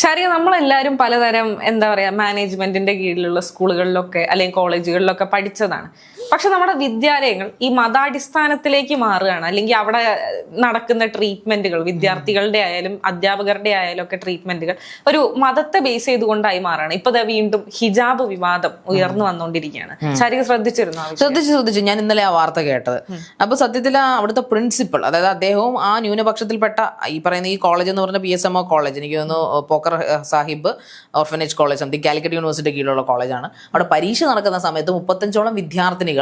ശരി നമ്മളെല്ലാവരും പലതരം എന്താ പറയുക മാനേജ്മെന്റിന്റെ കീഴിലുള്ള സ്കൂളുകളിലൊക്കെ അല്ലെങ്കിൽ കോളേജുകളിലൊക്കെ പഠിച്ചതാണ്. പക്ഷെ നമ്മുടെ വിദ്യാലയങ്ങൾ ഈ മതാടിസ്ഥാനത്തിലേക്ക് മാറുകയാണ്. അല്ലെങ്കിൽ അവിടെ നടക്കുന്ന ട്രീറ്റ്മെന്റുകൾ വിദ്യാർത്ഥികളുടെ ആയാലും അധ്യാപകരുടെ ആയാലും ഒക്കെ ട്രീറ്റ്മെന്റുകൾ ഒരു മതത്തെ ബേസ് ചെയ്തുകൊണ്ടായി മാറുകയാണ്. ഇപ്പൊ ദാ വീണ്ടും ഹിജാബ് വിവാദം ഉയർന്നു വന്നുകൊണ്ടിരിക്കുകയാണ്. ശരിക്കും ശ്രദ്ധിച്ചിരുന്നു ശ്രദ്ധിച്ചു ശ്രദ്ധിച്ചു. ഞാൻ ഇന്നലെ ആ വാർത്ത കേട്ടത്. അപ്പൊ സത്യത്തിൽ ആ അവിടുത്തെ പ്രിൻസിപ്പൾ അതായത് അദ്ദേഹവും ആ ന്യൂനപക്ഷത്തിൽപ്പെട്ട ഈ പറയുന്ന ഈ കോളേജ് എന്ന് പറഞ്ഞ P S M O college എനിക്ക് തോന്നുന്നു Pokker Sahib orphanage college something Calicut university കീഴിലുള്ള കോളേജാണ് അവിടെ പരീക്ഷ നടക്കുന്ന സമയത്ത് മുപ്പത്തഞ്ചോളം വിദ്യാർത്ഥിനികൾ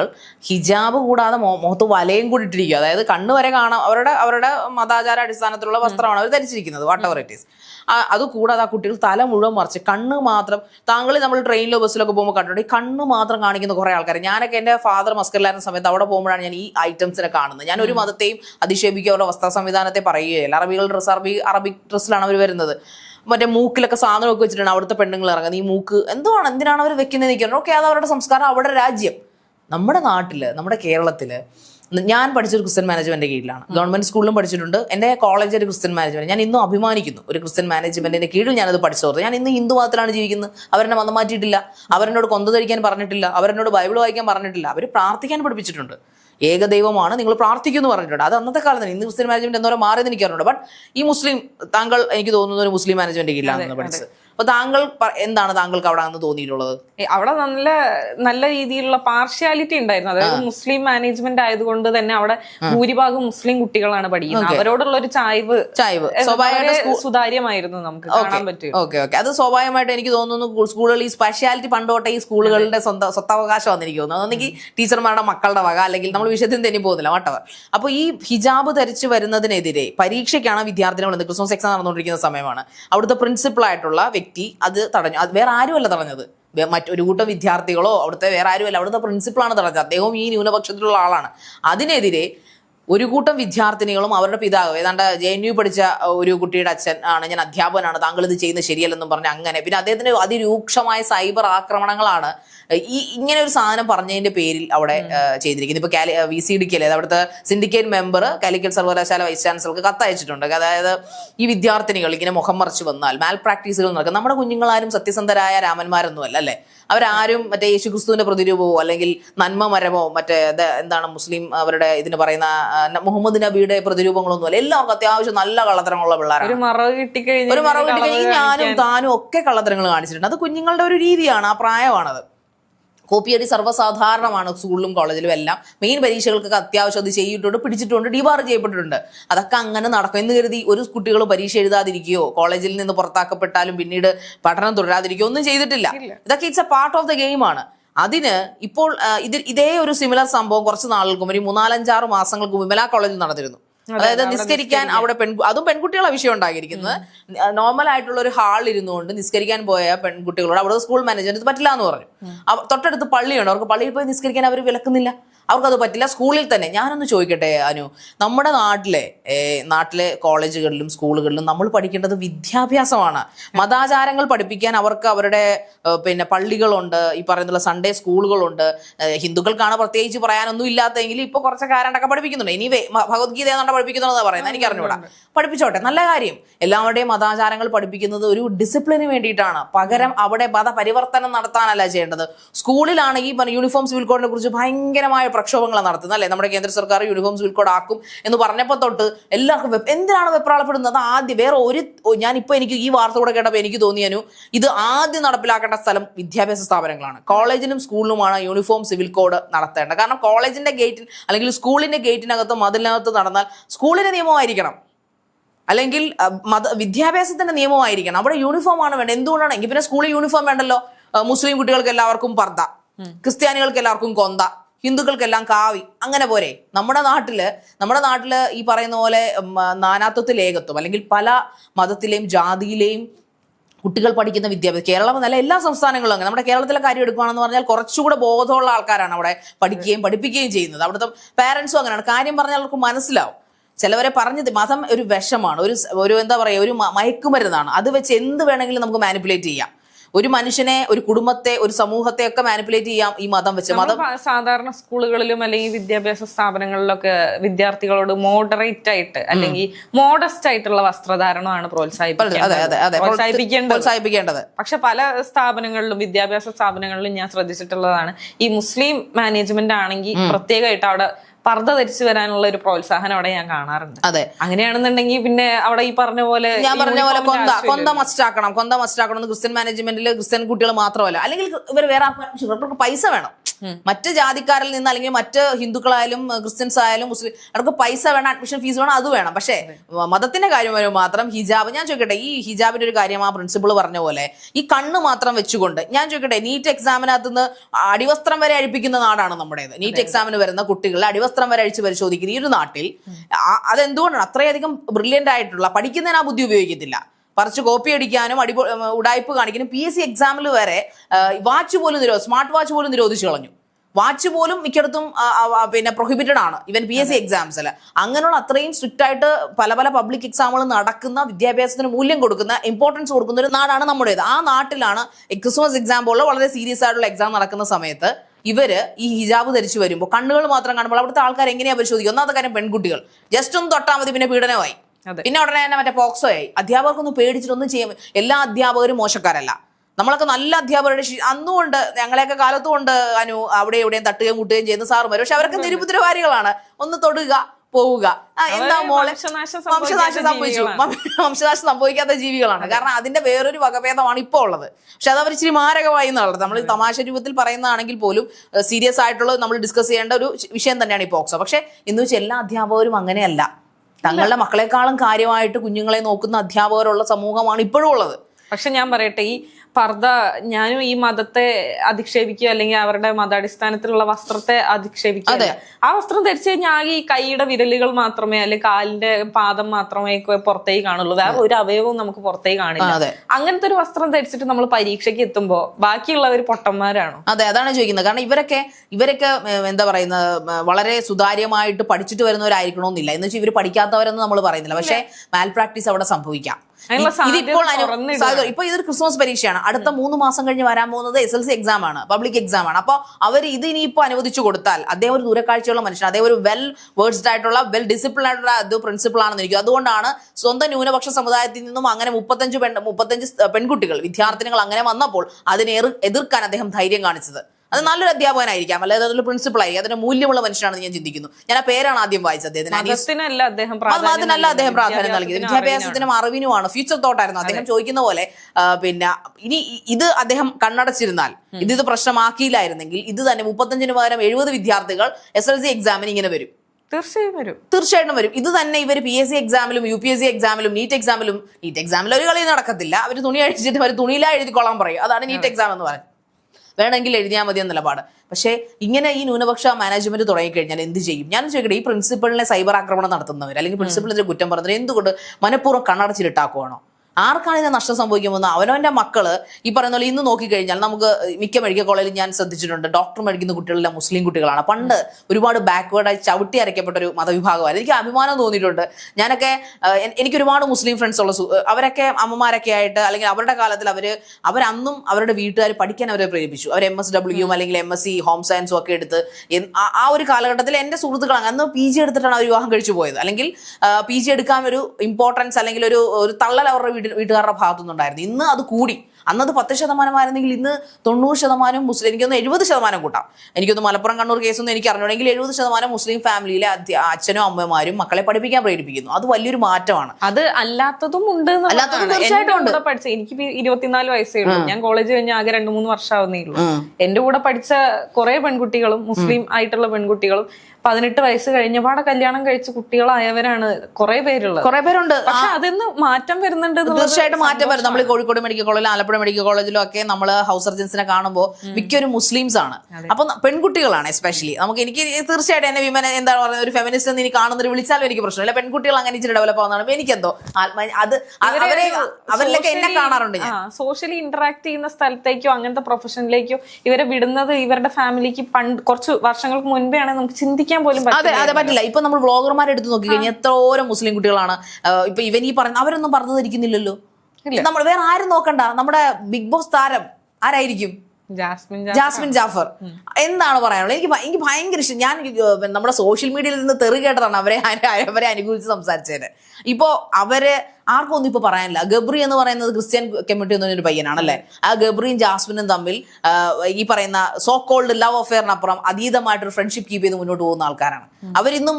ഹിജാബ് കൂടാതെ മുഖത്ത് വലയും കൂടി ഇട്ടിരിക്കുക. അതായത് കണ്ണ് വരെ കാണാം. അവരുടെ അവരുടെ മതാചാര അടിസ്ഥാനത്തിലുള്ള വസ്ത്രമാണ് അവർ ധരിച്ചിരിക്കുന്നത്. വാട്ട് എവർ ഇറ്റ് ഈസ് അത് കൂടാതെ ആ കുട്ടികൾ തല മുഴുവൻ മറിച്ച് കണ്ണ് മാത്രം താങ്കൾ നമ്മൾ ട്രെയിനിലോ ബസ്സിലൊക്കെ പോകുമ്പോൾ കണ്ടിട്ടുണ്ട് ഈ കണ്ണ് മാത്രം കാണിക്കുന്ന കുറെ ആൾക്കാർ ഞാനൊക്കെ എന്റെ ഫാദർ മസ്കറിലായിരുന്ന സമയത്ത് അവിടെ പോകുമ്പോഴാണ് ഞാൻ ഈ ഐറ്റംസിനെ കാണുന്നത്. ഞാൻ ഒരു മതത്തെയും അധിക്ഷേപിക്കുക അവരുടെ വസ്ത്ര സംവിധാനത്തെ പറയുകയില്ല. അറബികൾ ഡ്രസ് അറബി അറബിക് ഡ്രസ്സിലാണ് അവർ വരുന്നത്. മറ്റേ മൂക്കിലൊക്കെ സാധനമൊക്കെ വെച്ചിട്ടാണ് അവിടുത്തെ പെണ്ണുങ്ങൾ ഇറങ്ങുന്നത്. ഈ മൂക്ക് എന്തുവാണ്? എന്തിനാണ് അവർ വെക്കുന്നത് നിൽക്കുന്നത് ഓക്കെ അത് അവരുടെ സംസ്കാരം അവരുടെ രാജ്യം. നമ്മുടെ നാട്ടിൽ നമ്മുടെ കേരളത്തിൽ ഞാൻ പഠിച്ചൊരു ക്രിസ്ത്യൻ മാനേജ്മെന്റിന്റെ കീഴിലാണ്. ഗവൺമെന്റ് സ്കൂളിലും പഠിച്ചിട്ടുണ്ട്. എന്റെ കോളേജ് ഒരു ക്രിസ്ത്യൻ മാനേജ്മെന്റ്. ഞാൻ ഇന്നും അഭിമാനിക്കുന്നു. ഒരു ക്രിസ്ത്യൻ മാനേജ്മെന്റിന്റെ കീഴിൽ ഞാനത് പഠിച്ചോർത്ത്. ഞാൻ ഇന്ന് ഹിന്ദു മാത്രമാണ് ജീവിക്കുന്നത്. അവരെന്നെ മതം മാറ്റിയിട്ടില്ല. അവരെന്നോട് കൊന്ത ധരിക്കാൻ പറഞ്ഞിട്ടില്ല. അവരെന്നോട് ബൈബിൾ വായിക്കാൻ പറഞ്ഞിട്ടില്ല. അവർ പ്രാർത്ഥിക്കാൻ പഠിപ്പിച്ചിട്ടുണ്ട്. ഏകദൈവമാണ് നിങ്ങൾ പ്രാർത്ഥിക്കുമെന്ന് പറഞ്ഞിട്ടുണ്ട്. അത് അന്നത്തെ കാലത്ത് ഇന്ന് ക്രിസ്ത്യൻ മാനേജ്മെന്റ് എന്തോരം മാറിയെന്ന് എനിക്ക് അറിഞ്ഞിട്ടുണ്ട് ബട്ട് ഈ മുസ്ലിം താങ്കൾ എനിക്ക് തോന്നുന്ന ഒരു മുസ്ലിം മാനേജ്മെന്റ് കീഴിലാണ് പഠിച്ചത്. അപ്പൊ താങ്കൾ എന്താണ് താങ്കൾക്ക് അവിടെ അന്ന് തോന്നിയിട്ടുള്ളത്? അവിടെ നല്ല നല്ല രീതിയിലുള്ള പാർഷ്യാലിറ്റി ഉണ്ടായിരുന്നു. അതായത് മുസ്ലിം മാനേജ്മെന്റ് ആയതുകൊണ്ട് തന്നെ അവിടെ ഭൂരിഭാഗം മുസ്ലിം കുട്ടികളാണ് പഠിക്കുന്നത്. അവരോടുള്ള ഒരു ചായ്വ് ചായ്വ്. സുതാര്യമായിരുന്നു നമുക്ക് കാണാൻ പറ്റും. Okay okay. അത് സ്വാഭാവികമായിട്ട് എനിക്ക് തോന്നുന്നു സ്കൂളുകളിൽ ഈ സ്പെഷ്യാലിറ്റി പണ്ടോട്ടെ ഈ സ്കൂളുകളുടെ സ്വന്തം സ്വത്തവകാശം എനിക്ക് തോന്നുന്നു അതൊന്നെങ്കിൽ ടീച്ചർമാരുടെ മക്കളുടെ വക അല്ലെങ്കിൽ നമ്മൾ വിഷയത്തിൽ തന്നെ പോകുന്നില്ല. വട്ടവർ അപ്പോൾ ഈ ഹിജാബ് ധരിച്ച് വരുന്നതിനെതിരെ പരീക്ഷയ്ക്കാണ് വിദ്യാർത്ഥികൾ ക്രിസ്മസ് എക്സാം നടന്നുകൊണ്ടിരിക്കുന്ന സമയമാണ്. അവിടുത്തെ പ്രിൻസിപ്പൾ ആയിട്ടുള്ള വ്യക്തി അത് തടഞ്ഞു. അത് വേറെ ആരുമല്ല തടഞ്ഞത്. മറ്റൊരു കൂട്ടം വിദ്യാർത്ഥികളോ അവിടുത്തെ വേറെ ആരുമല്ല. അവിടുത്തെ പ്രിൻസിപ്പളാണ് തടഞ്ഞത്. അദ്ദേഹവും ഈ ന്യൂനപക്ഷത്തിലുള്ള ആളാണ്. അതിനെതിരെ ഒരു കൂട്ടം വിദ്യാർത്ഥിനികളും അവരുടെ പിതാവ് ഏതാണ്ട് ജെ എൻ യു പഠിച്ച ഒരു കുട്ടിയുടെ അച്ഛൻ ആണ് ഞാൻ അധ്യാപകനാണ് താങ്കൾ ഇത് ചെയ്യുന്നത് ശരിയല്ലെന്നും പറഞ്ഞ് അങ്ങനെ. പിന്നെ അദ്ദേഹത്തിന് അതിരൂക്ഷമായ സൈബർ ആക്രമണങ്ങളാണ് ഈ ഇങ്ങനെ ഒരു സാധനം പറഞ്ഞതിന്റെ പേരിൽ അവിടെ ചെയ്തിരിക്കുന്നത്. ഇപ്പൊ കാലി വി സി ഡിക്ക് അതായത് അവിടുത്തെ സിൻഡിക്കേറ്റ് മെമ്പർ കാലിക്കറ്റ് സർവകലാശാല വൈസ് ചാൻസലർക്ക് കത്തയച്ചിട്ടുണ്ട്. അതായത് ഈ വിദ്യാർത്ഥിനികൾ ഇങ്ങനെ മുഖം മറിച്ച് വന്നാൽ മാൽ പ്രാക്ടീസുകൾ നടക്കും. നമ്മുടെ കുഞ്ഞുങ്ങളാരും സത്യസന്ധരായ രാമന്മാരൊന്നുമല്ല അല്ലേ? അവരാരും മറ്റേ യേശു ക്രിസ്തുവിന്റെ പ്രതിരൂപമോ അല്ലെങ്കിൽ നന്മ മരമോ മറ്റേ എന്താണ് മുസ്ലിം അവരുടെ ഇതിന് പറയുന്ന മുഹമ്മദ് നബിയുടെ പ്രതിരൂപങ്ങളൊന്നും അല്ല എല്ലാവർക്കും അത്യാവശ്യം നല്ല കള്ളത്തരങ്ങളുള്ള പിള്ളേരാണ്. ഒരു മറവ് കിട്ടിക്കഴിഞ്ഞാൽ ഞാനും താനും ഒക്കെ കള്ളത്തരങ്ങൾ കാണിച്ചിട്ടുണ്ട്. അത് കുഞ്ഞുങ്ങളുടെ ഒരു രീതിയാണ് ആ പ്രായമാണത്. കോപ്പിയടി സർവസാധാരണമാണ് സ്കൂളിലും കോളേജിലും എല്ലാം. മെയിൻ പരീക്ഷകൾക്കൊക്കെ അത്യാവശ്യം അത് ചെയ്തിട്ടുണ്ട് പിടിച്ചിട്ടുണ്ട് ഡിബാർ ചെയ്യപ്പെട്ടിട്ടുണ്ട്. അതൊക്കെ അങ്ങനെ നടക്കും എന്ന് കരുതി ഒരു കുട്ടികൾ പരീക്ഷ എഴുതാതിരിക്കുകയോ കോളേജിൽ നിന്ന് പുറത്താക്കപ്പെട്ടാലും പിന്നീട് പഠനം തുടരാതിരിക്കുകയോ ഒന്നും ചെയ്തിട്ടില്ല. ഇതൊക്കെ it's a part of the ഗെയിമാണ് അതിന് ഇപ്പോൾ ഇത് ഇതേ ഒരു സിമിലർ സംഭവം കുറച്ച് നാളുകൾക്ക് മുമ്പ് ഒരു മൂന്നാലഞ്ചാറ് മാസങ്ങൾക്ക് മുമ്പ് വിമല കോളേജിൽ നടന്നിരുന്നു. അതായത് നിസ്കരിക്കാൻ അവിടെ പെൺ അതും പെൺകുട്ടികളെ വിഷയം ഉണ്ടാക്കിയിരിക്കുന്നത് നോർമൽ ആയിട്ടുള്ള ഒരു ഹാൾ ഇരുന്നുകൊണ്ട് നിസ്കരിക്കാൻ പോയ പെൺകുട്ടികളോട് അവിടെ സ്കൂൾ മാനേജ്മെന്റ് പറ്റില്ല എന്ന് പറഞ്ഞു. തൊട്ടടുത്ത് പള്ളിയുണ്ട്. അവർക്ക് പള്ളിയിൽ പോയി നിസ്കരിക്കാൻ അവർ വിലക്കുന്നില്ല. അവർക്കത് പറ്റില്ല. സ്കൂളിൽ തന്നെ ഞാനൊന്ന് ചോദിക്കട്ടെ അനു? നമ്മുടെ നാട്ടിലെ നാട്ടിലെ കോളേജുകളിലും സ്കൂളുകളിലും നമ്മൾ പഠിക്കേണ്ടത് വിദ്യാഭ്യാസമാണ്. മതാചാരങ്ങൾ പഠിപ്പിക്കാൻ അവർക്ക് അവരുടെ പിന്നെ പള്ളികളുണ്ട് ഈ പറയുന്ന സൺഡേ സ്കൂളുകളുണ്ട്. ഹിന്ദുക്കൾക്കാണ് പ്രത്യേകിച്ച് പറയാനൊന്നും ഇല്ലാത്തെങ്കിൽ ഇപ്പൊ കുറച്ച് കാരണമൊക്കെ പഠിപ്പിക്കുന്നുണ്ട്. ഇനി ഭഗവത്ഗീത ഏതാണ്ട് പഠിപ്പിക്കുന്നതെന്നാണ് പറയുന്നത്. എനിക്ക് അറിഞ്ഞൂടാ. പഠിപ്പിച്ചോട്ടെ നല്ല കാര്യം. എല്ലാവരുടെയും മതാചാരങ്ങൾ പഠിപ്പിക്കുന്നത് ഒരു ഡിസിപ്ലിന് വേണ്ടിയിട്ടാണ്. പകരം അവിടെ മതപരിവർത്തനം നടത്താനല്ല ചെയ്യേണ്ടത്. സ്കൂളിലാണ് ഈ പറഞ്ഞ യൂണിഫോം സിവിൽ കോഡിനെ കുറിച്ച് ഭയങ്കരമായ പ്രക്ഷോഭങ്ങൾ നടത്തുന്നത് അല്ലേ? നമ്മുടെ കേന്ദ്ര സർക്കാർ യൂണിഫോംസ് വിൽക്കോട് കോഡ് ആക്കും എന്ന് പറഞ്ഞപ്പോൾ തൊട്ട് എല്ലാവർക്കും എന്തിനാണ് വെപ്രാളപ്പെടുന്നത്? ആദ്യം വേറെ ഒരു ഞാനിപ്പോൾ എനിക്ക് ഈ വാർത്ത കൂടെ കേട്ടപ്പോൾ എനിക്ക് തോന്നിയനു ഇത് ആദ്യം നടപ്പിലാക്കേണ്ട സ്ഥലം വിദ്യാഭ്യാസ സ്ഥാപനങ്ങളാണ്. കോളേജിലും സ്കൂളിലുമാണ് യൂണിഫോം സിവിൽ കോഡ് നടത്തേണ്ടത്. കാരണം കോളേജിന്റെ ഗേറ്റിൽ അല്ലെങ്കിൽ സ്കൂളിന്റെ ഗേറ്റിനകത്ത് മതിലിനകത്ത് നടന്നാൽ സ്കൂളിന്റെ നിയമമായിരിക്കണം. അല്ലെങ്കിൽ മത വിദ്യാഭ്യാസത്തിന്റെ നിയമമായിരിക്കണം. അവിടെ യൂണിഫോം ആണ് വേണ്ടത്. എന്തുകൊണ്ടാണ്? എങ്കിൽ പിന്നെ സ്കൂളിൽ യൂണിഫോം വേണ്ടല്ലോ. മുസ്ലിം കുട്ടികൾക്ക് എല്ലാവർക്കും പർദ്ദ. ക്രിസ്ത്യാനികൾക്ക് എല്ലാവർക്കും കൊന്ത. ഹിന്ദുക്കൾക്കെല്ലാം കാവി. അങ്ങനെ പോരെ. നമ്മുടെ നാട്ടിൽ നമ്മുടെ നാട്ടിൽ ഈ പറയുന്ന പോലെ നാനാത്വത്തിൽ ഏകത്വം അല്ലെങ്കിൽ പല മതത്തിലെയും ജാതിയിലെയും കുട്ടികൾ പഠിക്കുന്ന വിദ്യാഭ്യാസം കേരളം എന്നല്ല എല്ലാ സംസ്ഥാനങ്ങളും അങ്ങനെ. നമ്മുടെ കേരളത്തിലെ കാര്യം എടുക്കുകയാണെന്ന് പറഞ്ഞാൽ കുറച്ചുകൂടെ ബോധമുള്ള ആൾക്കാരാണ് അവിടെ പഠിക്കുകയും പഠിപ്പിക്കുകയും ചെയ്യുന്നത്. അവിടുത്തെ പാരൻസും അങ്ങനെയാണ്. കാര്യം പറഞ്ഞാൽ അവർക്ക് മനസ്സിലാവും. ചിലവരെ പറഞ്ഞത് മതം ഒരു വിഷമാണ്. ഒരു ഒരു എന്താ പറയുക ഒരു മയക്കുമരുന്നാണ്. അത് വെച്ച് എന്ത് വേണമെങ്കിലും നമുക്ക് മാനിപ്പുലേറ്റ് ചെയ്യാം. ഒരു മനുഷ്യനെ ഒരു കുടുംബത്തെ ഒരു സമൂഹത്തെ ഒക്കെ മാനിപ്പുലേറ്റ് ചെയ്യാം ഈ മതം വെച്ച്. മതം സാധാരണ സ്കൂളുകളിലും അല്ലെങ്കിൽ വിദ്യാഭ്യാസ സ്ഥാപനങ്ങളിലൊക്കെ വിദ്യാർത്ഥികളോട് മോഡറേറ്റ് ആയിട്ട് അല്ലെങ്കിൽ മോഡസ്റ്റ് ആയിട്ടുള്ള വസ്ത്രധാരണമാണ് പ്രോത്സാഹിപ്പിക്കേണ്ടത്. പ്രോത്സാഹിപ്പിക്കേണ്ടത്. പക്ഷെ പല സ്ഥാപനങ്ങളിലും വിദ്യാഭ്യാസ സ്ഥാപനങ്ങളിലും ഞാൻ ശ്രദ്ധിച്ചിട്ടുള്ളതാണ് ഈ മുസ്ലിം മാനേജ്മെന്റ് ആണെങ്കിൽ പ്രത്യേകമായിട്ട് അവിടെ പർദ്ദ ധരിച്ചു വരാനുള്ള ഒരു പ്രോത്സാഹനം അവിടെ ഞാൻ കാണാറുണ്ട്. അതെ. അങ്ങനെയാണെന്നുണ്ടെങ്കിൽ പിന്നെ അവിടെ ഈ പറഞ്ഞ പോലെ ഞാൻ പറഞ്ഞ പോലെ കൊന്ത കൊന്ത മസ്റ്റാക്കണം കൊന്ത മസ്റ്റാക്കണം എന്ന് ക്രിസ്ത്യൻ മാനേജ്മെന്റിൽ ക്രിസ്ത്യൻ കുട്ടികൾ മാത്രമല്ല. അല്ലെങ്കിൽ ഇവർ വേറെ ഇവർക്ക് പൈസ വേണം. മറ്റ് ജാതിക്കാരിൽ നിന്ന് അല്ലെങ്കിൽ മറ്റ് ഹിന്ദുക്കളായാലും ക്രിസ്ത്യൻസ് ആയാലും മുസ്ലിം അവർക്ക് പൈസ വേണം അഡ്മിഷൻ ഫീസ് വേണം അത് വേണം. പക്ഷേ മതത്തിന്റെ കാര്യം വരുമ്പോൾ മാത്രം ഹിജാബ് ഞാൻ ചോദിക്കട്ടെ ഈ ഹിജാബിന്റെ ഒരു കാര്യം ആ പ്രിൻസിപ്പിൾ പറഞ്ഞ പോലെ ഈ കണ്ണ് മാത്രം വെച്ചുകൊണ്ട് ഞാൻ ചോദിക്കട്ടെ നീറ്റ് എക്സാമിനകത്ത് നിന്ന് അടിവസ്ത്രം വരെ അഴിപ്പിക്കുന്ന നാടാണ് നമ്മുടേത്. നീറ്റ് എക്സാമിന് വരുന്ന കുട്ടികളെ അടിവസ്ത്രം വരെ അഴിച്ച് പരിശോധിക്കുന്ന. ഈ ഒരു നാട്ടിൽ അതെന്തുകൊണ്ടാണ് അത്രയധികം ബ്രില്യന്റ് ആയിട്ടുള്ള പഠിക്കുന്നതിന് ആ ബുദ്ധി ഉപയോഗിക്കത്തില്ല. പറിച്ച് കോപ്പി അടിക്കാനും അടിപൊ ഉടായ്പ കാണിക്കാനും പി എസ് സി എക്സാമിൽ വരെ വാച്ച് പോലും നിരോ സ്മാർട്ട് വാച്ച് പോലും നിരോധിച്ചു കളഞ്ഞു. വാച്ച് പോലും മിക്കയിടത്തും ആ, പിന്നെ പ്രൊഹിബിറ്റഡ് ആണ്. ഇവൻ പി എസ് സി എക്സാംസിൽ അങ്ങനെയുള്ള അത്രയും സ്ട്രിക്റ്റ് ആയിട്ട് പല പല പബ്ലിക് എക്സാമുകൾ നടക്കുന്ന വിദ്യാഭ്യാസത്തിന് മൂല്യം കൊടുക്കുന്ന ഇമ്പോർട്ടൻസ് കൊടുക്കുന്ന ഒരു നാടാണ് നമ്മുടേത്. ആ നാട്ടിലാണ് ക്രിസ്മസ് എക്സാം പോലുള്ള വളരെ സീരിയസ് ആയിട്ടുള്ള എക്സാം നടക്കുന്ന സമയത്ത് ഇവർ ഈ ഹിജാബ് ധരിച്ചു വരുമ്പോൾ കണ്ണുകൾ മാത്രം കാണുമ്പോൾ അവിടുത്തെ ആൾക്കാർ എങ്ങനെയാ പരിശോധിക്കുക? ഒന്നാമത്തെ കാര്യം പെൺകുട്ടികൾ. ജസ്റ്റ് ഒന്ന് തൊട്ടാൽ മതി പിന്നെ പീഡനമായി. പിന്നെ ഉടനെ തന്നെ മറ്റേ പോക്സോ ആയി അധ്യാപകർക്കൊന്നും പേടിച്ചിട്ടൊന്നും ചെയ്യാൻ എല്ലാ അധ്യാപകരും മോശക്കാരല്ല. നമ്മളൊക്കെ നല്ല അധ്യാപകരുടെ അന്നുമുണ്ട് അന്നുകൊണ്ട് ഞങ്ങളെയൊക്കെ കാലത്തും ഉണ്ട് അനു അവിടെ എവിടെയും തട്ടുകയും മുട്ടുകയും ചെയ്യുന്ന സാറുമാർ പക്ഷെ അവരൊക്കെ നിരുപദ്രവാരികളാണ് ഒന്ന് തൊടുക പോവുക. എന്താ മോളെ? വംശനാശം സംഭവിച്ചു. വംശനാശം സംഭവിക്കാത്ത ജീവികളാണ്. കാരണം അതിന്റെ വേറൊരു വകഭേദമാണ് ഇപ്പോൾ ഉള്ളത്. പക്ഷെ അത് അവർ ഇച്ചിരി മാരകമായി എന്നുള്ളത് നമ്മൾ തമാശ രൂപത്തിൽ പറയുന്നതാണെങ്കിൽ പോലും സീരിയസ് ആയിട്ടുള്ളത് നമ്മൾ ഡിസ്കസ് ചെയ്യേണ്ട ഒരു വിഷയം തന്നെയാണ് ഈ പോക്സോ. പക്ഷെ ഇന്ന് വെച്ചാൽ എല്ലാ അധ്യാപകരും അങ്ങനെയല്ല. തങ്ങളുടെ മക്കളെക്കാളും കാര്യമായിട്ട് കുഞ്ഞുങ്ങളെ നോക്കുന്ന അധ്യാപകരുള്ള സമൂഹമാണ് ഇപ്പോഴും ഉള്ളത്. പക്ഷെ ഞാൻ പറയട്ടെ ഈ പർദ്ദ ഞാനും ഈ മതത്തെ അധിക്ഷേപിക്കുക അല്ലെങ്കിൽ അവരുടെ മതാടിസ്ഥാനത്തിലുള്ള വസ്ത്രത്തെ അധിക്ഷേപിക്കുക ആ വസ്ത്രം ധരിച്ചു കഴിഞ്ഞാൽ ആകെ ഈ കൈയുടെ വിരലുകൾ മാത്രമേ അല്ലെങ്കിൽ കാലിന്റെ പാദം മാത്രമേ പുറത്തേക്ക് കാണുള്ളൂ. വേറെ ഒരു അവയവവും നമുക്ക് പുറത്തേക്ക് കാണില്ല. അങ്ങനത്തെ ഒരു വസ്ത്രം ധരിച്ചിട്ട് നമ്മൾ പരീക്ഷയ്ക്ക് എത്തുമ്പോൾ ബാക്കിയുള്ളവർ പൊട്ടന്മാരാണോ? അതെ അതാണ് ചോദിക്കുന്നത്. കാരണം ഇവരൊക്കെ ഇവരൊക്കെ എന്താ പറയുന്നത് വളരെ സുതാര്യമായിട്ട് പഠിച്ചിട്ട് വരുന്നവരായിരിക്കണമെന്നില്ല എന്ന് വെച്ചാൽ ഇവർ പഠിക്കാത്തവരെന്ന് നമ്മൾ പറയുന്നില്ല. പക്ഷേ മാൽ പ്രാക്ടീസ് അവിടെ സംഭവിക്കാം. ഇതിപ്പോൾ. ഇപ്പൊ ഇതൊരു ക്രിസ്മസ് പരീക്ഷയാണ്. അടുത്ത മൂന്ന് മാസം കഴിഞ്ഞ് വരാൻ പോകുന്നത് എസ് എൽ സി എക്സാം ആണ് പബ്ലിക് എക്സാം ആണ്. അപ്പോൾ അവർ ഇത് ഇനിയിപ്പോൾ അനുവദിച്ചു കൊടുത്താൽ അദ്ദേഹം ഒരു ദൂരക്കാഴ്ചയുള്ള മനുഷ്യൻ അദ്ദേഹം ഒരു വെൽ വേർഡ്സ്ഡ് ആയിട്ടുള്ള വെൽ ഡിസിപ്ലിൻ ആയിട്ടുള്ള അത് പ്രിൻസിപ്പിൾ ആണെന്ന് എനിക്ക് അതുകൊണ്ടാണ് സ്വന്തം ന്യൂനപക്ഷ സമുദായത്തിൽ നിന്നും അങ്ങനെ മുപ്പത്തഞ്ച് പെൺ മുപ്പത്തഞ്ച് പെൺകുട്ടികൾ വിദ്യാർത്ഥിനികൾ അങ്ങനെ വന്നപ്പോൾ അതിനെ എതിർക്കാൻ അദ്ദേഹം ധൈര്യം കാണിച്ചത്. അത് നല്ലൊരു അധ്യാപകനായിരിക്കാം. അല്ലെങ്കിൽ അതൊരു പ്രിൻസിപ്പൾ ആയിരിക്കും. അതിന് മൂല്യമുള്ള മനുഷ്യനാണെന്ന് ഞാൻ ചിന്തിക്കുന്നു. ഞാൻ ആ പേരാണ് ആദ്യം വായിച്ചത് മതത്തിനല്ല അദ്ദേഹം പ്രാധാന്യം അതിനല്ല അദ്ദേഹം പ്രാധാന്യം നൽകിയത്. വിദ്യാഭ്യാസത്തിനും വിദ്യാഭ്യാസത്തിനും അറിവിനുമാണ് ഫ്യൂച്ചർ തോട്ടായിരുന്നു അദ്ദേഹം ചോദിക്കുന്ന പോലെ പിന്നെ ഇനി ഇത് അദ്ദേഹം കണ്ണടച്ചിരുന്നാൽ ഇത് ഇത് പ്രശ്നമാക്കിയില്ലായിരുന്നെങ്കിൽ ഇത് തന്നെ മുപ്പത്തഞ്ചിന് പകരം എഴുപത് വിദ്യാർത്ഥികൾ എസ് എൽ സി എക്സാമിന് ഇങ്ങനെ വരും. തീർച്ചയായും വരും. തീർച്ചയായിട്ടും വരും. ഇത് തന്നെ ഇവർ പി എസ് സി എക്സാമിലും യു പി എസ് സി എക്സാമിലും നീറ്റ് എക്സാമിലും നീറ്റ് എക്സാമിൽ ഒരു കളി നടക്കത്തില്ല. അവർ തുണി അഴിച്ചിട്ട് അവർ തുണിയിലാ എഴുതിക്കൊള്ളാൻ പറയും. അതാണ് നീറ്റ് എക്സാം എന്ന് പറയുന്നത്. വേണമെങ്കിൽ എഴുതിയാൽ മതി എന്ന നിലപാട് പക്ഷേ ഇങ്ങനെ ഈ ന്യൂനപക്ഷ മാനേജ്മെന്റ് തുടങ്ങിക്കഴിഞ്ഞാൽ എന്ത് ചെയ്യും? ഞാൻ ചോദിക്കട്ടെ ഈ പ്രിൻസിപ്പളിനെ സൈബർ ആക്രമണം നടത്തുന്നവർ അല്ലെങ്കിൽ പ്രിൻസിപ്പളിനെതിരെ കുറ്റം പറഞ്ഞവർ എന്തുകൊണ്ട് മനഃപൂർവം കണ്ണടച്ചിലിട്ടാക്കുവാണോ ആർക്കാണ് ഇതിന് നഷ്ടം സംഭവിക്കുമെന്ന് അവനവന്റെ മക്കൾ ഈ പറയുന്ന പോലെ ഇന്ന് നോക്കിക്കഴിഞ്ഞാൽ നമുക്ക് മിക്ക മെഡിക്കൽ കോളേജിൽ ഞാൻ ശ്രദ്ധിച്ചിട്ടുണ്ട്. ഡോക്ടർ മേടിക്കുന്ന കുട്ടികളെല്ലാം മുസ്ലിം കുട്ടികളാണ്. പണ്ട് ഒരുപാട് ബാക്ക്വേർഡായി ചവിട്ടി അരയ്ക്കപ്പെട്ട ഒരു മതവിഭാഗമായിരുന്നു. എനിക്ക് അഭിമാനം തോന്നിയിട്ടുണ്ട്. ഞാനൊക്കെ എനിക്ക് ഒരുപാട് മുസ്ലിം ഫ്രണ്ട്സ് ഉള്ള അവരൊക്കെ അമ്മമാരൊക്കെ ആയിട്ട് അല്ലെങ്കിൽ അവരുടെ കാലത്തിൽ അവർ അവരന്നും അവരുടെ വീട്ടുകാർ പഠിക്കാൻ അവരെ പ്രേരിപ്പിച്ചു. അവർ എം എസ് ഡബ്ല്യുവും അല്ലെങ്കിൽ എം എസ് സി ഹോം സയൻസും ഒക്കെ എടുത്ത് ആ- ആ ഒരു കാലഘട്ടത്തിൽ എന്റെ സുഹൃത്തുക്കൾ അന്ന് പി ജി എടുത്തിട്ടാണ് അവർ വിവാഹം കഴിച്ചു പോയത്. അല്ലെങ്കിൽ പി ജി എടുക്കാൻ ഒരു ഇമ്പോർട്ടൻസ് അല്ലെങ്കിൽ ഒരു ഒരു തള്ളൽ അവരുടെ വീട്ടിൽ വീട്ടുകാരുടെ ഭാഗത്തുനിന്നുണ്ടായിരുന്നു. ഇന്ന് അത് കൂടി. അന്നത് പത്ത് ശതമാനമായിരുന്നെങ്കിൽ ഇന്ന് തൊണ്ണൂറ് ശതമാനം മുസ്ലിം എനിക്കൊന്ന് എഴുപത് ശതമാനം കൂട്ടാം. എനിക്കൊന്ന് മലപ്പുറം കണ്ണൂർ കേസൊന്നും എനിക്ക് അറിഞ്ഞുണ്ടെങ്കിൽ എഴുപത് ശതമാനം മുസ്ലിം ഫാമിലിയിലെ അച്ഛനോ അമ്മമാരും മക്കളെ പഠിപ്പിക്കാൻ പ്രേരിപ്പിക്കുന്നു. അത് വലിയൊരു മാറ്റമാണ്. അത് അല്ലാത്തതും ഉണ്ട് തീർച്ചയായിട്ടും. പഠിച്ച എനിക്ക് ഇരുപത്തിനാല് വയസ്സേ ഉള്ളൂ. ഞാൻ കോളേജ് കഴിഞ്ഞ ആകെ രണ്ടു മൂന്ന് വർഷമാവുന്നേ ഉള്ളൂ. എന്റെ കൂടെ പഠിച്ച കുറെ പെൺകുട്ടികളും മുസ്ലിം ആയിട്ടുള്ള പെൺകുട്ടികളും പതിനെട്ട് വയസ്സ് കഴിഞ്ഞപാടെ കല്യാണം കഴിച്ച കുട്ടികളായവരാണ് കുറെ പേരുള്ളത്. കുറെ പേരുണ്ട്. പക്ഷെ അതിന്ന് മാറ്റം വരുന്നുണ്ട് തീർച്ചയായിട്ടും മാറ്റം വരും. നമ്മൾ കോഴിക്കോട് മെഡിക്കൽ കോളേജിൽ ആലപ്പുഴ മെഡിക്കൽ കോളേജിലും ഒക്കെ നമ്മൾ ഹൗസ് സർജൻസിനെ കാണുമ്പോൾ മിക്കവരും മുസ്ലിംസ് ആണ്. അപ്പൊ പെൺകുട്ടികളാണ് എസ്പെഷ്യലി നമുക്ക് എനിക്ക് തീർച്ചയായിട്ടും എന്നെ വിമന എന്താ പറയുക ഒരു ഫെമിനിസ്റ്റ് എന്ന് ഇനി കാണുന്നൊരു വിളിച്ചാലും എനിക്ക് പ്രശ്നമില്ല. പെൺകുട്ടികൾ അങ്ങനെ ഇച്ചിരി ഡെവലപ്പ് ആവുന്നതാണ്. എനിക്കെന്തോ ആത്മ അത് അവരെ അവരിലൊക്കെ എന്നെ കാണാറുണ്ട് ഞാൻ. സോഷ്യലി ഇന്ററാക്ട് ചെയ്യുന്ന സ്ഥലത്തേക്കോ അങ്ങനത്തെ പ്രൊഫഷനിലേക്കോ ഇവരെ വിടുന്നത് ഇവരുടെ ഫാമിലിക്ക് പണ്ട് കുറച്ച് വർഷങ്ങൾക്ക് മുൻപേ ആണ് നമുക്ക് ചിന്തിക്കാൻ പോലും അതെ പറ്റില്ല അതെ പറ്റില്ല. ഇപ്പൊ നമ്മൾ വ്ളോഗർമാരെടുത്ത് നോക്കി കഴിഞ്ഞാൽ എത്രോരം മുസ്ലിം കുട്ടികളാണ്. ഇപ്പൊ ഇവൻ ഈ പറയുന്ന അവരൊന്നും പറഞ്ഞു ധരിക്കുന്നില്ലല്ലോ നമ്മൾ വേറെ ആരും നോക്കണ്ട. നമ്മുടെ ബിഗ് ബോസ് താരം ആരായിരിക്കും? ജാസ്മിൻ ജാഫർ എന്താണ് പറയാനുള്ളത്? എനിക്ക് എനിക്ക് ഭയങ്കര ഇഷ്ടം. ഞാൻ നമ്മുടെ സോഷ്യൽ മീഡിയയിൽ നിന്ന് തെറി കേട്ടതാണ് അവരെ അവരെ അനുകൂലിച്ച് സംസാരിച്ചതിന്. ഇപ്പോ അവർ ആർക്കൊന്നും ഇപ്പൊ പറയാനില്ല. ഗബ്രി എന്ന് പറയുന്നത് ക്രിസ്ത്യൻ കമ്മ്യൂണിറ്റി എന്ന് പറഞ്ഞൊരു പയ്യനാണല്ലേ? ആ ഗബ്രിയും ജാസ്മിനും തമ്മിൽ ഈ പറയുന്ന സോ കോൾഡ് ലവ് അഫെയറിനപ്പുറം അതീതമായിട്ടൊരു ഫ്രണ്ട്ഷിപ്പ് കീപ്പ് ചെയ്ത് മുന്നോട്ട് പോകുന്ന ആൾക്കാരാണ്. അവരിന്നും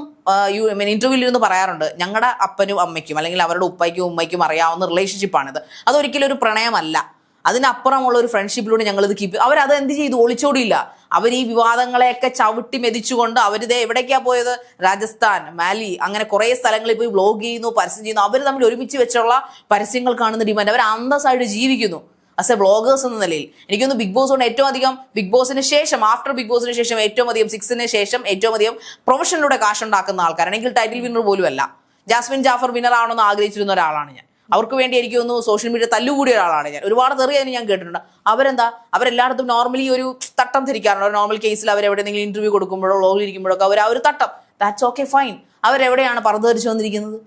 ഇന്റർവ്യൂവിൽ നിന്ന് പറയാറുണ്ട് ഞങ്ങളുടെ അപ്പനും അമ്മയ്ക്കും അല്ലെങ്കിൽ അവരുടെ ഉപ്പയ്ക്കും ഉമ്മയ്ക്കും അറിയാവുന്ന റിലേഷൻഷിപ്പാണിത് അതൊരിക്കലും ഒരു പ്രണയമല്ല. അതിനപ്പുറമുള്ള ഒരു ഫ്രണ്ട്ഷിപ്പിലൂടെ ഇത് കീപ്പ് അവരത് എന്ത് ചെയ്തു? ഒളിച്ചോടിയില്ല. അവർ ഈ വിവാദങ്ങളെയൊക്കെ ചവിട്ടി മെതിച്ചുകൊണ്ട് അവരിത് എവിടേക്കാ പോയത്? രാജസ്ഥാൻ മാലി അങ്ങനെ കുറെ സ്ഥലങ്ങളിൽ പോയി വ്ലോഗ് ചെയ്യുന്നു പരസ്യം ചെയ്യുന്നു. അവർ തമ്മിൽ ഒരുമിച്ച് വെച്ചുള്ള പരസ്യങ്ങൾ കാണുന്ന ഡിമാൻഡ് അവർ അന്തസ്സായിട്ട് ജീവിക്കുന്നു. ആസ് എ ബ്ലോഗേഴ്സ് എന്ന നിലയിൽ. എനിക്കൊന്ന് ബിഗ് ബോസ് കൊണ്ട് ഏറ്റവും അധികം ബിഗ് ബോസിന് ശേഷം ആഫ്റ്റർ ബിഗ് ബോസിന് ശേഷം ഏറ്റവും അധികം സിക്സിന് ശേഷം ഏറ്റവും അധികം പ്രൊഫഷനിലൂടെ കാശുണ്ടാക്കുന്ന ആൾക്കാരാണ്. എനിക്ക് ടൈറ്റിൽ വിന്നർ പോലും അല്ല ജാസ്മിൻ ജാഫർ വിന്നർ ആവണമെന്ന് ആഗ്രഹിച്ചിരുന്ന ഒരാളാണ് ഞാൻ. അവർക്ക് വേണ്ടി എനിക്ക് ഒന്ന് സോഷ്യൽ മീഡിയ തല്ലുകൂടിയ ഒരാളാണ് ഞാൻ. ഒരുപാട് തെറിയാനും ഞാൻ കേട്ടിട്ടുണ്ട്. അവരെന്താ? അവരെല്ലായിടത്തും നോർമലി ഒരു തട്ടം ധരിക്കാറുണ്ട്. നോർമൽ കേസിൽ അവർ എവിടെയെങ്കിലും ഇന്റർവ്യൂ കൊടുക്കുമ്പോഴോ വ്ളോഗിൽ ഇരിക്കുമ്പോഴൊക്കെ അവർ ആ ഒരു തട്ടം. ദാറ്റ്സ് ഓക്കെ ഫൈൻ അവരെവിടെയാണ് പറന്ന് വന്നിരിക്കുന്നത്?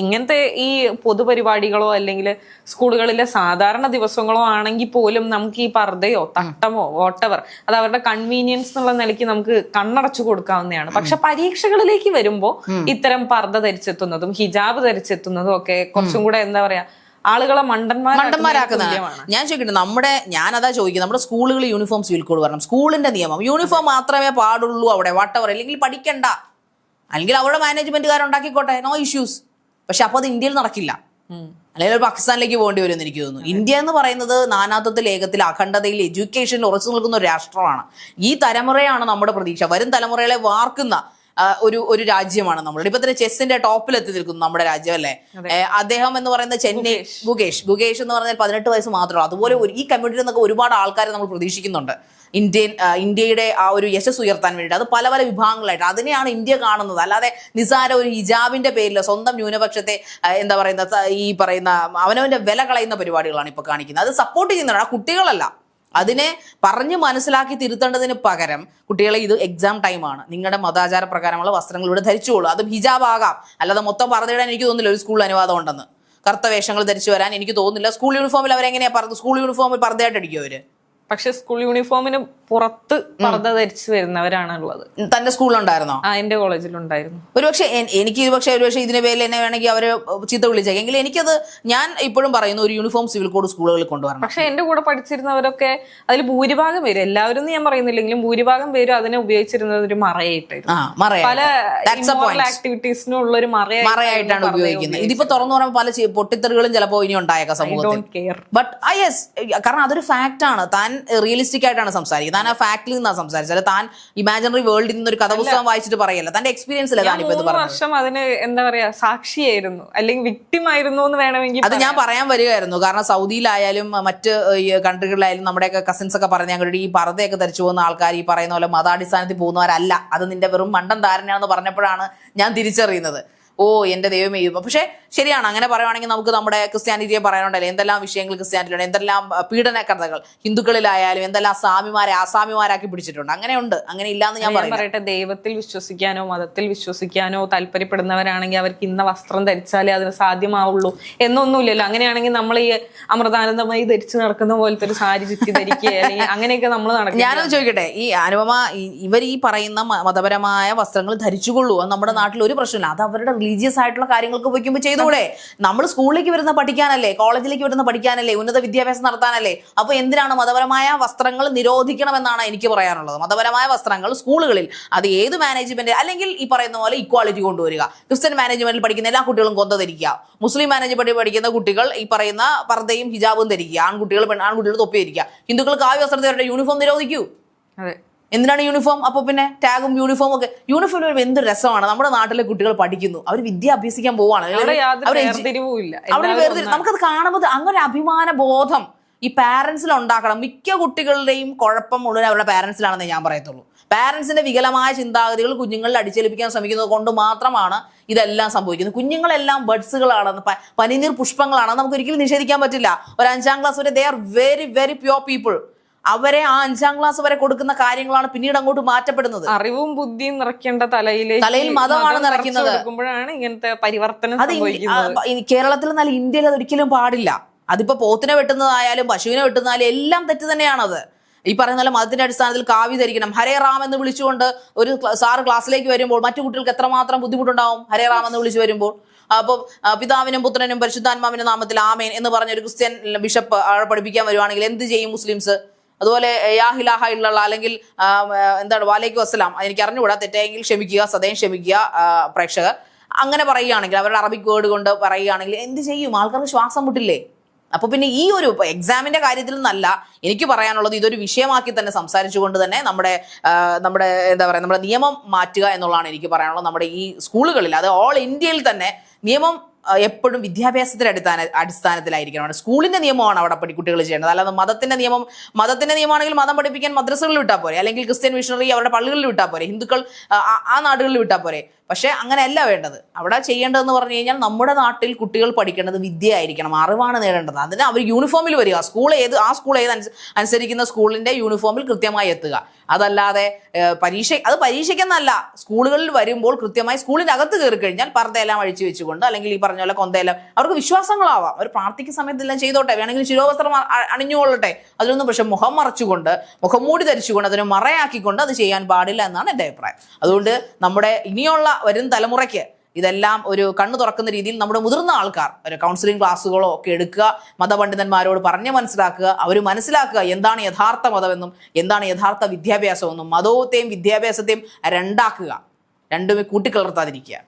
ഇങ്ങനത്തെ ഈ പൊതുപരിപാടികളോ അല്ലെങ്കിൽ സ്കൂളുകളിലെ സാധാരണ ദിവസങ്ങളോ ആണെങ്കിൽ പോലും നമുക്ക് ഈ പർദ്ദയോ തട്ടമോ വോട്ടവർ അത് അവരുടെ കൺവീനിയൻസ് എന്നുള്ള നിലയ്ക്ക് നമുക്ക് കണ്ണടച്ചു കൊടുക്കാവുന്നതാണ്. പക്ഷെ പരീക്ഷകളിലേക്ക് വരുമ്പോൾ ഇത്തരം പർദ്ദ ധരിച്ചെത്തുന്നതും ഹിജാബ് ധരിച്ചെത്തുന്നതും ഒക്കെ കുറച്ചും കൂടെ എന്താ പറയാ ആളുകളെ മണ്ടന്മാരാക്കുന്നതാണ്. ഞാൻ ചോദിക്കട്ടെ നമ്മുടെ ഞാൻ അതാ ചോദിക്കുന്നത് നമ്മുടെ സ്കൂളുകൾ യൂണിഫോം സിവിൽ കോഡ് വരണം സ്കൂളിന്റെ നിയമം യൂണിഫോം മാത്രമേ പാടുള്ളൂ അവിടെ വട്ടവർ അല്ലെങ്കിൽ പഠിക്കണ്ട. അല്ലെങ്കിൽ അവരുടെ മാനേജ്മെന്റുകാരുണ്ടാക്കിക്കോട്ടെ നോ ഇഷ്യൂസ് പക്ഷെ അപ്പോൾ അത് ഇന്ത്യയിൽ നടക്കില്ല. അല്ലെങ്കിൽ ഒരു പാകിസ്ഥാനിലേക്ക് പോകേണ്ടി വരുമെന്ന് എനിക്ക് തോന്നുന്നു. ഇന്ത്യ എന്ന് പറയുന്നത് നാനാത്വത്തിൽ ഏകത്തിൽ അഖണ്ഡതയിൽ എഡ്യൂക്കേഷനിൽ ഉറച്ചു നിൽക്കുന്ന ഒരു രാഷ്ട്രമാണ്. ഈ തലമുറയാണ് നമ്മുടെ പ്രതീക്ഷ. വരും തലമുറകളെ വാർക്കുന്ന ഒരു ഒരു രാജ്യമാണ് നമ്മളുടെ. ഇപ്പൊ തന്നെ ചെസ്സിന്റെ ടോപ്പിൽ എത്തി നിൽക്കുന്നു നമ്മുടെ രാജ്യം അല്ലേ? അദ്ദേഹം എന്ന് പറയുന്ന ചെന്നൈ ഗുകേഷ് ഗുകേഷ് എന്ന് പറഞ്ഞാൽ പതിനെട്ട് വയസ്സ് മാത്രമേ അതുപോലെ ഈ കമ്മ്യൂണിറ്റിയിൽ നിന്നൊക്കെ ഒരുപാട് ആൾക്കാരെ നമ്മൾ പ്രതീക്ഷിക്കുന്നുണ്ട്. ഇന്ത്യൻ ഇന്ത്യയുടെ ആ ഒരു യശസ് ഉയർത്താൻ വേണ്ടിയിട്ട്. അത് പല പല വിഭാഗങ്ങളായിട്ട്. അതിനെയാണ് ഇന്ത്യ കാണുന്നത്. അല്ലാതെ നിസാര ഒരു ഹിജാബിന്റെ പേരിൽ സ്വന്തം ന്യൂനപക്ഷത്തെ എന്താ പറയുന്ന ഈ പറയുന്ന അവനവന്റെ വില കളയുന്ന പരിപാടികളാണ് ഇപ്പൊ കാണിക്കുന്നത്. അത് സപ്പോർട്ട് ചെയ്യുന്നതാണ് ആ കുട്ടികളല്ല. അതിനെ പറഞ്ഞ് മനസ്സിലാക്കി തിരുത്തേണ്ടതിന് പകരം കുട്ടികളെ ഇത് എക്സാം ടൈമാണ് നിങ്ങളുടെ മതാചാര പ്രകാരമുള്ള വസ്ത്രങ്ങൾ ഇവിടെ ധരിച്ചുകൊള്ളൂ. അതും ഹിജാബ് ആകാം. അല്ലാതെ മൊത്തം പറഞ്ഞിടാൻ എനിക്ക് തോന്നുന്നില്ല ഒരു സ്കൂളിൽ അനുവാദം ഉണ്ടെന്ന്. കറുത്ത വേഷങ്ങൾ ധരിച്ചു വരാൻ എനിക്ക് തോന്നുന്നില്ല. സ്കൂൾ യൂണിഫോമിൽ അവരെങ്ങനെയാ പറഞ്ഞു സ്കൂൾ യൂണിഫോമിൽ പറഞ്ഞതായിട്ട് അടിക്കും അവർ? പക്ഷെ സ്കൂൾ യൂണിഫോമിന് പുറത്ത് പർദ്ദ ധരിച്ച് വരുന്നവരാണ് ഉള്ളത് തന്റെ സ്കൂളിലുണ്ടായിരുന്നോ? ആ എന്റെ കോളേജിലുണ്ടായിരുന്നു. ഒരുപക്ഷെ എനിക്ക് ഒരുപക്ഷെ ഒരുപക്ഷെ ഇതിന്റെ പേരിൽ എന്നെ വേണമെങ്കിൽ അവർ ചീത്ത വിളിച്ചേക്കാം. എങ്കിലും എനിക്കത് ഞാൻ ഇപ്പോഴും പറയുന്നു ഒരു യൂണിഫോം സിവിൽ കോഡ് സ്കൂളുകളിൽ കൊണ്ടുവരണം. പക്ഷെ എന്റെ കൂടെ പഠിച്ചിരുന്നവരൊക്കെ അതിൽ ഭൂരിഭാഗം പേര് എല്ലാവരും ഞാൻ പറയുന്നില്ലെങ്കിലും ഭൂരിഭാഗം പേരും അതിനെ ഉപയോഗിച്ചിരുന്നത് ഒരു മറയായിട്ടായിരുന്നു. പല ഒരു മറയായിട്ടാണ് ഉപയോഗിക്കുന്നത്. ഇതിപ്പോ തുറന്നു പറയുമ്പോൾ പല പൊട്ടിത്തെറികളും ചിലപ്പോ ഇനി ഉണ്ടായേക്കാം സമൂഹത്തിൽ. ബട്ട് യെസ് കാരണം അതൊരു ഫാക്ട് ആണ്. താൻ റിയലിസ്റ്റിക് ആയിട്ടാണ് സംസാരിക്കുന്നത്. താൻ ആ ഫാക്ടിൽ നിന്നാണ് സംസാരിച്ചത്. താൻ ഇമാജിനറി വേൾഡിൽ നിന്ന് ഒരു കഥപുസ്തകം വായിച്ചിട്ട് പറയല്ല? തന്റെ എക്സ്പീരിയൻസിലെ താനിപ്പോ ഇത് വർഷം അതിന് എന്താ പറയാ സാക്ഷിയായിരുന്നു. അല്ലെങ്കിൽ വിക്ടിം ആയിരുന്നു എന്ന് വേണമെങ്കിൽ അത് ഞാൻ പറയാൻ വരികയായിരുന്നു. കാരണം സൗദിയിലായാലും മറ്റ് കൺട്രികളിലായാലും നമ്മുടെയൊക്കെ കസിൻസ് ഒക്കെ പറഞ്ഞ ഞങ്ങളുടെ ഈ പറതയൊക്കെ ധരിച്ചു പോകുന്ന ആൾക്കാർ ഈ പറയുന്ന പോലെ മതാടിസ്ഥാനത്തിൽ പോകുന്നവരല്ല. അത് നിന്റെ വെറും മണ്ടൻ ധാരണയാണെന്ന് പറഞ്ഞപ്പോഴാണ് ഞാൻ തിരിച്ചറിയുന്നത്. ഓ എന്റെ ദൈവമേ പക്ഷേ ശരിയാണ് അങ്ങനെ പറയുവാണെങ്കിൽ നമുക്ക് നമ്മുടെ ക്രിസ്ത്യാനിറ്റിയെ പറയാനുണ്ടല്ലോ. എന്തെല്ലാം വിഷയങ്ങൾ ക്രിസ്ത്യാനിറ്റിയിലുണ്ട് എന്തെല്ലാം പീഡന കഥകൾ ഹിന്ദുക്കളിലായാലും എന്തെല്ലാം സ്വാമിമാരെ ആസാമിമാരാക്കി പിടിച്ചിട്ടുണ്ട്. അങ്ങനെയുണ്ട് അങ്ങനെ ഇല്ലാന്ന് ഞാൻ ഞാൻ പറയും പറയട്ടെ ദൈവത്തിൽ വിശ്വസിക്കാനോ മതത്തിൽ വിശ്വസിക്കാനോ താല്പര്യപ്പെടുന്നവരാണെങ്കിൽ അവർക്ക് ഇന്ന വസ്ത്രം ധരിച്ചാലേ അതിന് സാധ്യമാവുള്ളൂ എന്നൊന്നുമില്ലല്ലോ. അങ്ങനെയാണെങ്കിൽ നമ്മൾ ഈ അമൃതാനന്ദമായി ധരിച്ചു നടക്കുന്ന പോലത്തെ ഒരു സാരി ചുറ്റി ധരിക്കുക അല്ലെങ്കിൽ അങ്ങനെയൊക്കെ നമ്മൾ നടക്കും ഞാനത് ചോദിക്കട്ടെ ഈ അനുപമ ഇവർ ഈ പറയുന്ന മതപരമായ വസ്ത്രങ്ങൾ ധരിച്ചുകൊള്ളൂ നമ്മുടെ നാട്ടിൽ ഒരു പ്രശ്നമില്ല. അത് അവരുടെ റിലീജിയസ് ആയിട്ടുള്ള കാര്യങ്ങൾക്ക് വയ്ക്കുമ്പോൾ ചെയ്തുകൂടെ നമ്മൾ സ്കൂളിലേക്ക് വരുന്ന പഠിക്കാനല്ലേ കോളേജിലേക്ക് വരുന്ന പഠിക്കാനല്ലേ ഉന്നത വിദ്യാഭ്യാസം നടത്താനല്ലേ? അപ്പൊ എന്തിനാണ് മതപരമായ വസ്ത്രങ്ങൾ നിരോധിക്കണമെന്നാണ് എനിക്ക് പറയാനുള്ളത്. മതപരമായ വസ്ത്രങ്ങൾ സ്കൂളുകളിൽ അത് ഏത് മാനേജ്മെന്റ് അല്ലെങ്കിൽ ഈ പറയുന്ന പോലെ ഇക്വാളിറ്റി കൊണ്ടുവരിക. ക്രിസ്ത്യൻ മാനേജ്മെന്റിൽ പഠിക്കുന്ന എല്ലാ കുട്ടികളും കൊന്ത ധരിക്കുക. മുസ്ലിം മാനേജ്മെന്റിൽ പഠിക്കുന്ന കുട്ടികൾ ഈ പറയുന്ന പർദ്ദയും ഹിജാബും ധരിക്കുക. ആൺകുട്ടികൾ പെൺ ആൺകുട്ടികൾ തൊപ്പി ധരിക്കുക. ഹിന്ദുക്കൾ കാവ്യ വസ്ത്രത്തെ യൂണിഫോം നിരോധിക്കൂ. അതെ. എന്തിനാണ് യൂണിഫോം അപ്പൊ പിന്നെ ടാഗും യൂണിഫോം ഒക്കെ. യൂണിഫോം വരുമ്പോൾ എന്ത് രസമാണ്? നമ്മുടെ നാട്ടിലെ കുട്ടികൾ പഠിക്കുന്നു. അവർ വിദ്യ അഭ്യസിക്കാൻ പോവാണ്. അവിടെ വേർതിരിവും. നമുക്കത് കാണുമ്പോൾ അങ്ങനെ ഒരു അഭിമാന ബോധം ഈ പാരന്റ്സിൽ ഉണ്ടാക്കണം. മിക്ക കുട്ടികളുടെയും കുഴപ്പം മുഴുവൻ അവരുടെ പാരന്റ്സിലാണെന്ന് ഞാൻ പറയത്തുള്ളൂ. പാരന്റ്സിന്റെ വികലമായ ചിന്താഗതികൾ കുഞ്ഞുങ്ങളിൽ അടിച്ചേൽപ്പിക്കാൻ ശ്രമിക്കുന്നത് കൊണ്ട് മാത്രമാണ് ഇതെല്ലാം സംഭവിക്കുന്നത്. കുഞ്ഞുങ്ങളെല്ലാം ബഡ്സുകളാണെന്ന് പനിനീർ പുഷ്പങ്ങളാണെന്ന് നമുക്ക് ഒരിക്കലും നിഷേധിക്കാൻ പറ്റില്ല. ഒരു അഞ്ചാം ക്ലാസ് വരെ they are very very pure people അവരെ ആ അഞ്ചാം ക്ലാസ് വരെ കൊടുക്കുന്ന കാര്യങ്ങളാണ് പിന്നീട് അങ്ങോട്ട് മാറ്റപ്പെടുന്നത്. അറിവും ബുദ്ധിയും നിറയ്ക്കേണ്ട തലയിൽ തലയിൽ മതമാണ് നിറയ്ക്കുന്നത്. ഇങ്ങനത്തെ പരിവർത്തനം അത് കേരളത്തിൽ എന്നാൽ ഇന്ത്യയിൽ അത് ഒരിക്കലും പാടില്ല. അതിപ്പോ പോത്തിനെ വെട്ടുന്നതായാലും പശുവിനെ വെട്ടുന്നതായാലും എല്ലാം തെറ്റ് തന്നെയാണത്. ഈ പറയുന്ന പോലെ മതത്തിന്റെ അടിസ്ഥാനത്തിൽ കാവ്യ ധരിക്കണം. ഹരേ റാം എന്ന് വിളിച്ചുകൊണ്ട് ഒരു സാറ് ക്ലാസ്സിലേക്ക് വരുമ്പോൾ മറ്റു കുട്ടികൾക്ക് എത്രമാത്രം ബുദ്ധിമുട്ടുണ്ടാവും? ഹരേ റാം എന്ന് വിളിച്ചു വരുമ്പോൾ. അപ്പോൾ പിതാവിനും പുത്രനും പരിശുദ്ധാത്മാവിന്റെ നാമത്തിൽ ആമേൻ എന്ന് പറഞ്ഞ ഒരു ക്രിസ്ത്യൻ ബിഷപ്പ് പഠിപ്പിക്കാൻ വരുവാണെങ്കിൽ എന്ത് ചെയ്യും മുസ്ലിംസ്? അതുപോലെ യാഹിലാഹ ഇള്ള അല്ലെങ്കിൽ എന്താണ് വാലേക്കും വസ്സലാം എനിക്ക് അറിഞ്ഞുകൂടാ തെറ്റായെങ്കിൽ ക്ഷമിക്കുക സദയം ക്ഷമിക്കുക പ്രേക്ഷകർ. അങ്ങനെ പറയുകയാണെങ്കിൽ അവരുടെ അറബിക് വേർഡ് കൊണ്ട് പറയുകയാണെങ്കിൽ എന്ത് ചെയ്യും? ആൾക്കാർക്ക് ശ്വാസം മുട്ടില്ലേ? അപ്പൊ പിന്നെ ഈ ഒരു എക്സാമിന്റെ കാര്യത്തിൽ നിന്നല്ല എനിക്ക് പറയാനുള്ളത് ഇതൊരു വിഷയമാക്കി തന്നെ സംസാരിച്ചുകൊണ്ട് തന്നെ നമ്മുടെ നമ്മുടെ എന്താ പറയുക നമ്മുടെ നിയമം മാറ്റുക എന്നുള്ളതാണ് എനിക്ക് പറയാനുള്ളത്. നമ്മുടെ ഈ സ്കൂളുകളിൽ അത് ഓൾ ഇന്ത്യയിൽ തന്നെ നിയമം എപ്പോഴും വിദ്യാഭ്യാസത്തിന്റെ അടിസ്ഥാന അടിസ്ഥാനത്തിലായിരിക്കണം. സ്കൂളിന്റെ നിയമമാണ് അവിടെ കുട്ടികൾ ചെയ്യേണ്ടത്. അല്ലാതെ മതത്തിന്റെ നിയമം മതത്തിന്റെ നിയമമാണെങ്കിൽ മതം പഠിപ്പിക്കാൻ മദ്രസകളിൽ വിട്ടാൽ പോരെ. അല്ലെങ്കിൽ ക്രിസ്ത്യൻ മിഷണറി അവരുടെ പള്ളികളിൽ വിട്ടാൽ പോരെ. ഹിന്ദുക്കൾ ആ, നാടുകളിൽ വിട്ടാൽ പോരെ. പക്ഷെ അങ്ങനെയല്ല വേണ്ടത്. അവിടെ ചെയ്യേണ്ടതെന്ന് പറഞ്ഞു കഴിഞ്ഞാൽ നമ്മുടെ നാട്ടിൽ കുട്ടികൾ പഠിക്കേണ്ടത് വിദ്യ ആയിരിക്കണം അറിവാണ് നേടേണ്ടത്. അതിന് അവർ യൂണിഫോമിൽ വരിക. സ്കൂൾ ഏത് ആ സ്കൂൾ ഏത് അനുസരിക്കുന്ന സ്കൂളിന്റെ യൂണിഫോമിൽ കൃത്യമായി എത്തുക. അതല്ലാതെ പരീക്ഷ അത് പരീക്ഷയ്ക്കെന്നല്ല. സ്കൂളുകളിൽ വരുമ്പോൾ കൃത്യമായി സ്കൂളിന്റെ അകത്ത് കയറി കഴിഞ്ഞാൽ പർദ്ദയെല്ലാം അഴിച്ചു വെച്ചുകൊണ്ട് അല്ലെങ്കിൽ ഈ പറഞ്ഞ പോലെ കൊന്തയെല്ലാം. അവർക്ക് വിശ്വാസങ്ങളാവാം. അവർ പ്രാർത്ഥിക്കുന്ന സമയത്ത് എല്ലാം ചെയ്തോട്ടെ. വേണമെങ്കിൽ ശിരോവസ്ത്രം അണിഞ്ഞുകൊള്ളട്ടെ. അതിലൊന്നും പക്ഷെ മുഖം മറച്ചുകൊണ്ട് മുഖംമൂടി ധരിച്ചുകൊണ്ട് അതിനെ മറയാക്കിക്കൊണ്ട് അത് ചെയ്യാൻ പാടില്ല എന്നാണ് എന്റെ അഭിപ്രായം. അതുകൊണ്ട് നമ്മുടെ ഇനിയുള്ള വരും തലമുറയ്ക്ക് ഇതെല്ലാം ഒരു കണ്ണു തുറക്കുന്ന രീതിയിൽ നമ്മുടെ മുതിർന്ന ആൾക്കാർ ഒരു കൗൺസിലിംഗ് ക്ലാസ്സുകളോ ഒക്കെ എടുക്കുക മതപണ്ഡിതന്മാരോട് പറഞ്ഞ് മനസ്സിലാക്കുക അവർ മനസ്സിലാക്കുക എന്താണ് യഥാർത്ഥ മതമെന്നും എന്താണ് യഥാർത്ഥ വിദ്യാഭ്യാസമെന്നും മതത്തെയും വിദ്യാഭ്യാസത്തെയും രണ്ടാക്കുക. രണ്ടുമേ കൂട്ടിക്കലർത്താതിരിക്കുക.